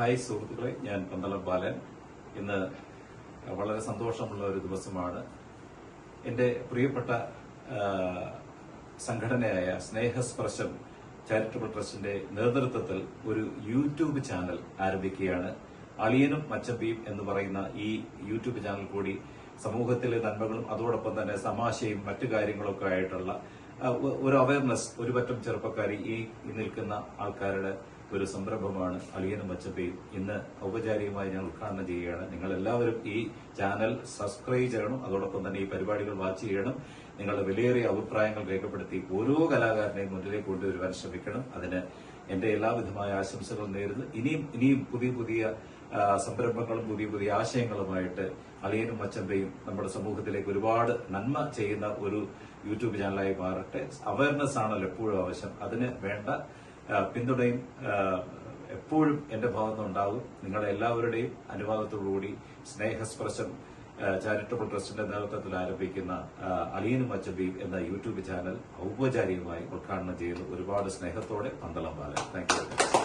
Hi സുഹൃത്തുക്കളെ ഞാൻ പന്തളം ബാലൻ. ഇന്ന് വളരെ സന്തോഷമുള്ള ഒരു ദിവസമാണ്. എന്റെ പ്രിയപ്പെട്ട സംഘടനയായ സ്നേഹസ്പർശം ചാരിറ്റബിൾ ട്രസ്റ്റിന്റെ നേതൃത്വത്തിൽ ഒരു യൂട്യൂബ് ചാനൽ ആരംഭിക്കുകയാണ്. അളിയനും മച്ചമ്പിയും എന്ന് പറയുന്ന ഈ യൂട്യൂബ് ചാനൽ കൂടി സമൂഹത്തിലെ നന്മകളും അതോടൊപ്പം തന്നെ തമാശയും മറ്റു കാര്യങ്ങളൊക്കെ ആയിട്ടുള്ള ഒരു അവയർനെസ് ഒരു പറ്റം ചെറുപ്പക്കാരി ഈ നിൽക്കുന്ന ആൾക്കാരുടെ ഒരു സംരംഭമാണ് അലിയനും മച്ചപ്പയും ഇന്ന് ഔപചാരികമായി ഞാൻ ഉദ്ഘാടനം ചെയ്യുകയാണ്. നിങ്ങൾ എല്ലാവരും ഈ ചാനൽ സബ്സ്ക്രൈബ് ചെയ്യണം. അതോടൊപ്പം തന്നെ ഈ പരിപാടികൾ വാച്ച് ചെയ്യണം. നിങ്ങളുടെ വിലയേറിയ അഭിപ്രായങ്ങൾ രേഖപ്പെടുത്തി ഓരോ കലാകാരനെയും മുന്നിലേക്ക് കൊണ്ടുവരുവാൻ ശ്രമിക്കണം. അതിന് എന്റെ എല്ലാവിധമായ ആശംസകളും നേരുന്നു. ഇനിയും ഇനിയും പുതിയ പുതിയ സംരംഭങ്ങളും പുതിയ പുതിയ ആശയങ്ങളുമായിട്ട് അളിയനും മച്ചമ്പയും നമ്മുടെ സമൂഹത്തിലേക്ക് ഒരുപാട് നന്മ ചെയ്യുന്ന ഒരു യൂട്യൂബ് ചാനലായി മാറട്ടെ. അവയർനെസ് ആണല്ലോ എപ്പോഴും ആവശ്യം. അതിന് വേണ്ട പിന്തുണയും എപ്പോഴും എന്റെ ഭാഗത്ത് നിന്നുണ്ടാകും നിങ്ങളുടെ എല്ലാവരുടെയും അനുവാദത്തോടുകൂടി സ്നേഹസ്പർശം ചാരിറ്റബിൾ ട്രസ്റ്റിന്റെ നേതൃത്വത്തിൽ ആരംഭിക്കുന്ന അലീനും അളിയനും എന്ന യൂട്യൂബ് ചാനൽ ഔപചാരികമായി ഉദ്ഘാടനം ചെയ്യുന്നു. ഒരുപാട് സ്നേഹത്തോടെ പന്തളം ബാലൻ താങ്ക് യു